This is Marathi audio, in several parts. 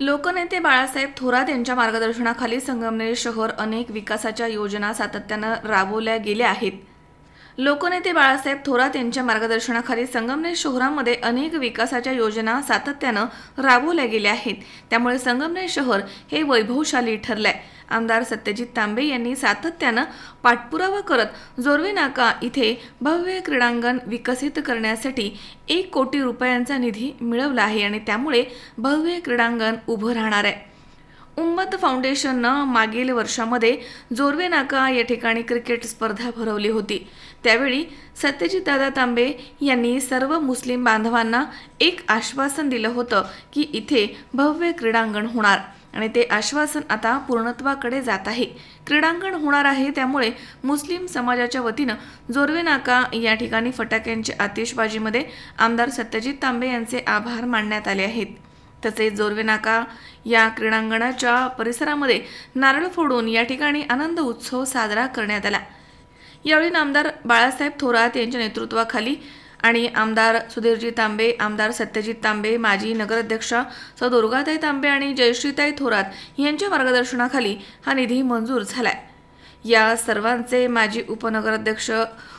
लोकनेते बाळासाहेब थोरात यांच्या मार्गदर्शनाखाली संगमनेर शहर अनेक विकासाच्या योजना सातत्यानं राबवल्या गेल्या आहेत. लोकनेते बाळासाहेब थोरात यांच्या मार्गदर्शनाखाली संगमनेर शहरामध्ये अनेक विकासाच्या योजना सातत्यानं राबवल्या गेल्या आहेत. त्यामुळे संगमनेर शहर हे वैभवशाली ठरलंय. आमदार सत्यजित तांबे यांनी सातत्यानं पाठपुरावा करत जोरवे नाका इथे भव्य क्रीडांगण विकसित करण्यासाठी एक कोटी रुपयांचा निधी मिळवला आहे आणि त्यामुळे भव्य क्रीडांगण उभं राहणार आहे. उम्मत फाउंडेशननं मागील वर्षामध्ये जोरवे नाका या ठिकाणी क्रिकेट स्पर्धा भरवली होती. त्यावेळी सत्यजितदादा तांबे यांनी सर्व मुस्लिम बांधवांना एक आश्वासन दिलं होतं की इथे भव्य क्रीडांगण होणार. आणि ते आश्वासन आता पूर्णत्वाकडे जात आहे. क्रीडांगण होणार आहे त्यामुळे मुस्लिम समाजाच्या वतीनं जोरवे नाका या ठिकाणी फटाक्यांच्या आतिषबाजीमध्ये आमदार सत्यजित तांबे यांचे आभार मानण्यात आले आहेत. तसेच जोरवे नाका या क्रीडांगणाच्या परिसरामध्ये नारळ फोडून या ठिकाणी आनंद उत्सव साजरा करण्यात आला. यावेळी नामदार बाळासाहेब थोरात यांच्या नेतृत्वाखाली आणि आमदार सुधीरजी तांबे आमदार सत्यजित तांबे माजी नगराध्यक्षा सौ दुर्गाताई तांबे आणि जयश्रीताई थोरात यांच्या मार्गदर्शनाखाली हा निधी मंजूर झालाय. या सर्वांचे माजी उपनगराध्यक्ष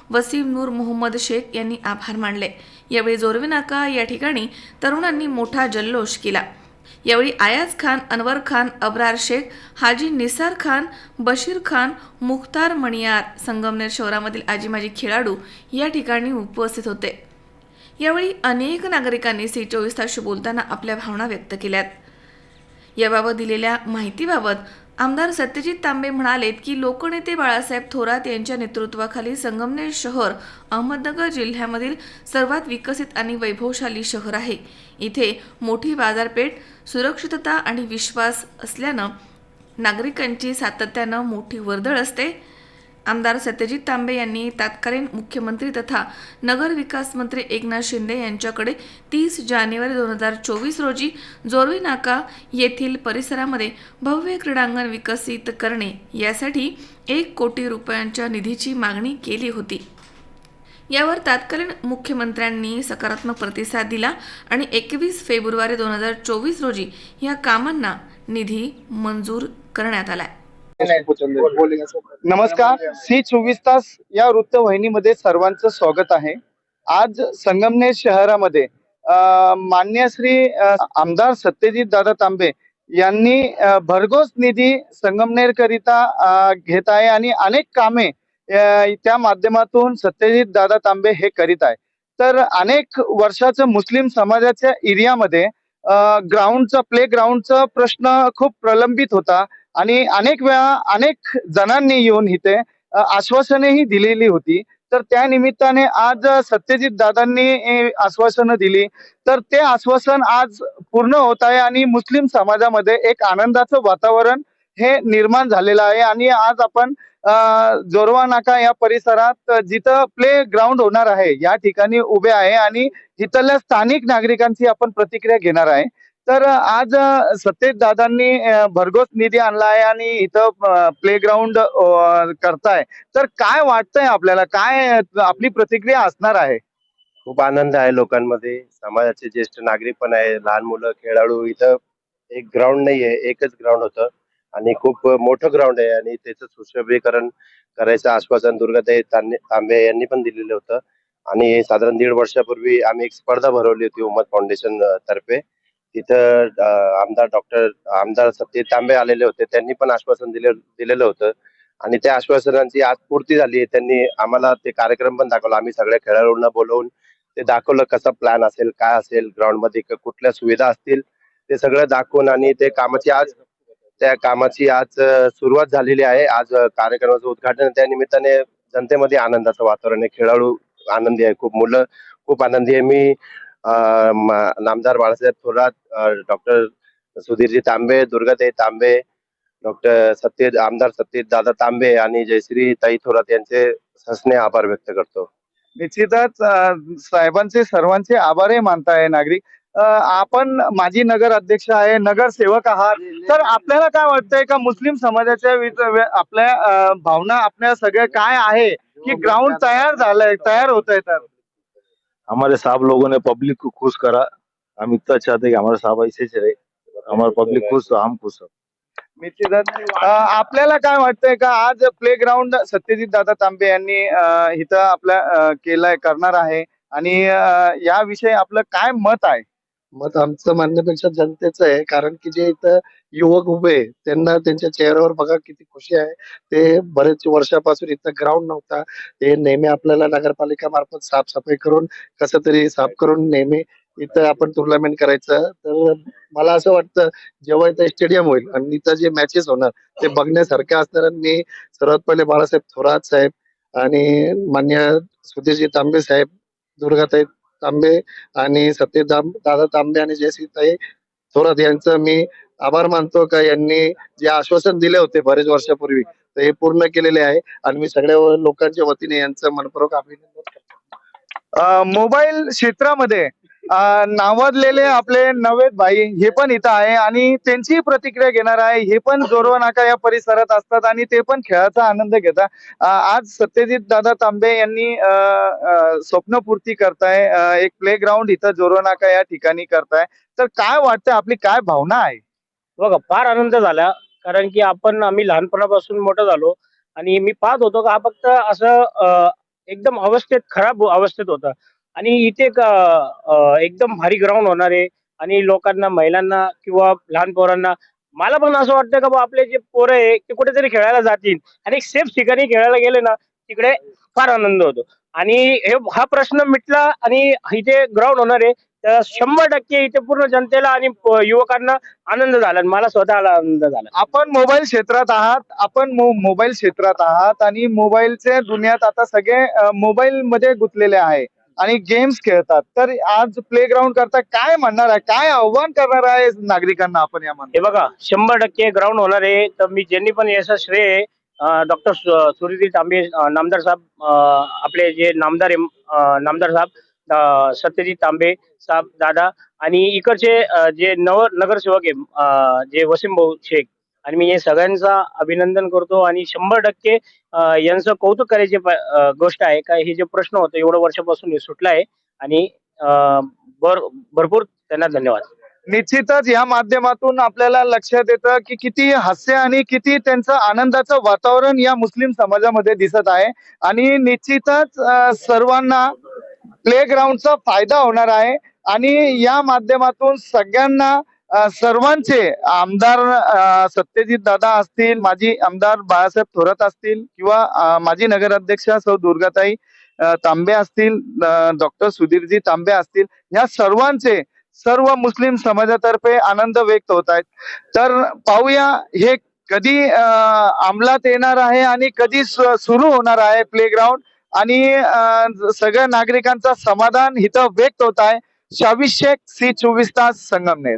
वसीम नूर मोहम्मद शेख यांनी आभार मानले. यावेळी जोरवे नाका या ठिकाणी तरुणांनी मोठा जल्लोष केला. यावेळी आयाज खान अनवर खान अब्रार शेख हाजी निसार खान बशीर खान मुख्तार मणियार संगमनेर शहरामधील आजी माजी खेळाडू या ठिकाणी उपस्थित होते. यावेळी अनेक नागरिकांनी सी चोवीस तास बोलताना आपल्या भावना व्यक्त केल्यात. याबाबत दिलेल्या माहितीबाबत आमदार सत्यजित तांबे म्हणालेत की लोकनेते बाळासाहेब थोरात यांच्या नेतृत्वाखाली संगमनेर शहर अहमदनगर जिल्ह्यामधील सर्वात विकसित आणि वैभवशाली शहर आहे. इथे मोठी बाजारपेठ सुरक्षितता आणि विश्वास असल्यानं नागरिकांची सातत्यानं मोठी वर्दळ असते. आमदार सत्यजित तांबे यांनी तत्कालीन मुख्यमंत्री तथा नगर विकास मंत्री एकनाथ शिंदे यांच्याकडे तीस जानेवारी दोन हजार चोवीस रोजी जोरवी नाका येथील परिसरामध्ये भव्य क्रीडांगण विकसित करणे यासाठी एक कोटी रुपयांच्या निधीची मागणी केली होती. यावर तत्कालीन मुख्यमंत्र्यांनी सकारात्मक प्रतिसाद दिला आणि एकवीस फेब्रुवारी दोन हजार चोवीस रोजी या कामांना निधी मंजूर करण्यात आला आहे नमस्कार. सी चोवीस तास या वृत्तवाहिनीमध्ये सर्वांचं स्वागत आहे. आज संगमनेर शहरामध्ये मान्य श्री आमदार सत्यजित दादा तांबे यांनी भरघोस निधी संगमनेर करिता घेत आहे आणि अनेक कामे त्या माध्यमातून सत्यजित दादा तांबे हे करीत आहे. तर अनेक वर्षाचं मुस्लिम समाजाच्या एरियामध्ये ग्राउंडचा प्ले ग्राउंडचा प्रश्न खूप प्रलंबित होता. आणि अनेक वेळा अनेक जणांनी येऊन इथे अ, आश्वासनेही दिलेली होती. तर त्या निमित्ताने आज सत्यजित दादांनी आश्वासनं दिली. तर ते आश्वासन आज पूर्ण होत आहे आणि मुस्लिम समाजामध्ये एक आनंदाचं वातावरण हे निर्माण झालेलं आहे. आणि आज आपण जोरवा नाका या परिसरात जिथं प्ले ग्राउंड होणार आहे या ठिकाणी उभे आहे आणि इथल्या स्थानिक नागरिकांची आपण प्रतिक्रिया घेणार आहे. तर आज सत्तेज दादांनी भरघोस निधी आणला आहे आणि इथं प्लेग्राऊंड करताय. तर काय वाटतंय आपल्याला? काय आपली प्रतिक्रिया असणार आहे? खूप आनंद आहे लोकांमध्ये. समाजाचे ज्येष्ठ नागरिक पण आहे. लहान मुलं खेळाडू इथं एक ग्राउंड नाही आहे एकच ग्राउंड होतं. आणि खूप मोठं ग्राउंड आहे आणि त्याचं सुशोभीकरण करायचं आश्वासन दुर्गाताई तांबे तांबे यांनी पण दिलेलं होतं. आणि साधारण दीड वर्षापूर्वी आम्ही एक स्पर्धा भरवली होती उमद फाउंडेशन तर्फे. तिथं आमदार डॉक्टर आमदार सत्यजित तांबे आलेले होते. त्यांनी पण आश्वासन दिले दिलेलं होतं. आणि त्या आश्वासनांची आज पूर्ती झाली आहे. त्यांनी आम्हाला ते कार्यक्रम पण दाखवला. आम्ही सगळ्या खेळाडूंना बोलवून ते दाखवलं कसा प्लॅन असेल काय असेल ग्राउंडमध्ये कुठल्या सुविधा असतील ते सगळं दाखवून आणि ते कामाची आज त्या कामाची आज सुरुवात झालेली आहे. आज कार्यक्रमाचं उद्घाटन त्या निमित्ताने जनतेमध्ये आनंदाचं वातावरण आहे. खेळाडू आनंदी आहे. खूप मुलं खूप आनंदी आहे. मी नामदार बाळासाहेब थोरात डॉक्टर सुधीरजी तांबे दुर्गाताई तांबे डॉक्टर सत्य आमदार सत्य दादा तांबे आणि जयश्री ताई थोरात यांचे ससने आभार व्यक्त करतो. निश्चितच साहेबांचे सर्वांचे आभारही मानताय नागरिक. आपण माजी नगर अध्यक्ष आहे नगरसेवक आहात. तर आपल्याला काय वाटतंय का मुस्लिम समाजाच्या आपल्या भावना आपल्या सगळ्या काय आहे? की ग्राउंड तयार झालंय तयार होत आहे तर? हमारे साहब लोगों ने पब्लिक को खुश करा। हम इतना चाहते कि हमारे साहब ऐसे रहे हमारे पब्लिक खुश तो हम खुश हो। निश्चितच आपल्याला काय वाटतंय का? आज प्ले ग्राउंड सत्यजित दादा तांबे यांनी इथं आपल्या केलाय करणार आहे. आणि याविषयी आपलं काय मत आहे? मत आमचं म्हणण्यापेक्षा जनतेचं आहे. कारण की जे इथं युवक उभे आहे, त्यांना त्यांच्या चेहऱ्यावर बघा किती खुशी आहे. ते बरेच वर्षापासून इथं ग्राउंड नव्हता. ते नेहमी आपल्याला नगरपालिका मार्फत साफसफाई करून कसं तरी साफ करून नेहमी इथं आपण टुर्नामेंट करायचं. तर मला असं वाटतं जेव्हा इथं स्टेडियम होईल आणि इथं जे मॅचेस होणार ते बघण्यासारखे असणार. आणि मी सर्वात पहिले बाळासाहेब थोरात साहेब आणि मान्य सुधीरजी तांबे साहेब दुर्गाताई तांबे आणि सत्यदाम दादा तांबे आणि जयश्रीताई थोरात यांचं मी आभार मानतो का यांनी जे आश्वासन दिले होते बरेच वर्षापूर्वी तर हे पूर्ण केलेले आहे. आणि मी सगळ्या लोकांच्या वतीने यांचं मनपूर्वक अभिनंदन करतो. मोबाईल क्षेत्रामध्ये नावाजलेले आपले नवेद भाई हे पण इथं आहे आणि त्यांची प्रतिक्रिया घेणार आहे. हे पण जोरवा नाका या परिसरात असतात आणि ते पण खेळाचा आनंद घेतात. आज सत्यजित दादा तांबे यांनी स्वप्नपूर्ती करताय. एक प्ले ग्राउंड इथं जोरवा नाका या ठिकाणी करताय. तर काय वाटतंय? आपली काय भावना आहे? बघा फार आनंद झाला कारण की आपण आम्ही लहानपणापासून मोठं झालो आणि मी पाहत होतो का फक्त असं एकदम अवस्थेत खराब अवस्थेत होता. आणि इथे एक, एकदम भारी ग्राउंड होणार आहे. आणि लोकांना महिलांना किंवा लहान पोरांना मला पण असं वाटतं का आपले जे पोरं आहे ते कुठेतरी खेळायला जातील. आणि एक सेफ ठिकाणी खेळायला गेले ना तिकडे फार आनंद होतो. आणि हे हा प्रश्न मिटला आणि इथे ग्राउंड होणार आहे. तर शंभर टक्के इथे पूर्ण जनतेला आणि युवकांना आनंद झाला आणि मला स्वतःला आनंद झाला. आपण मोबाईल क्षेत्रात आहात आपण मोबाईल क्षेत्रात आहात आणि मोबाईलचे दुनियात आता सगळे मोबाईल मध्ये गुंतलेले आहे. आणि गेम्स खेळतात. तर आज प्ले ग्राउंड करता काय म्हणणार आहे? काय आव्हान करणार आहे नागरिकांना आपण या हे बघा शंभर टक्के ग्राउंड होणार आहे. तर मी ज्यांनी पण याचा श्रेय डॉक्टर सूर्यजी तांबे नामदार साहेब आपले जे नामदार नामदार साहेब सत्यजित तांबे साहेब दादा आणि इकडचे जे नव नगरसेवक आहे जे वसीम भाऊ शेख आणि मी हे सगळ्यांचा अभिनंदन करतो आणि शंभर टक्के यांचं कौतुक करायची गोष्ट आहे का हे जे प्रश्न होतं एवढं वर्षापासून हे सुटलं आहे आणि भर भरपूर त्यांना धन्यवाद. निश्चितच या माध्यमातून आपल्याला लक्षात येतं की किती हास्य आणि किती त्यांचं आनंदाचं वातावरण या मुस्लिम समाजामध्ये दिसत आहे. आणि निश्चितच सर्वांना प्ले ग्राउंडचा फायदा होणार आहे. आणि या माध्यमातून सगळ्यांना सर्वांचे आमदार सत्यजित दादा असतील माजी आमदार बाळासाहेब थोरात असतील किंवा माजी नगराध्यक्ष सौ दुर्गाताई तांबे असतील डॉक्टर सुधीरजी तांबे असतील या सर्वांचे सर्व मुस्लिम समाजातर्फे आनंद व्यक्त होत आहेत. तर पाहूया हे कधी अंमलात येणार आहे आणि कधी सु- सुरू होणार आहे प्लेग्राऊंड आणि सगळ्या नागरिकांचा समाधान इथं व्यक्त होत आहे. शावीस शेख सी चोवीस तास संगमनेर.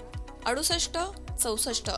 अडुसष्ट चौसष्ट.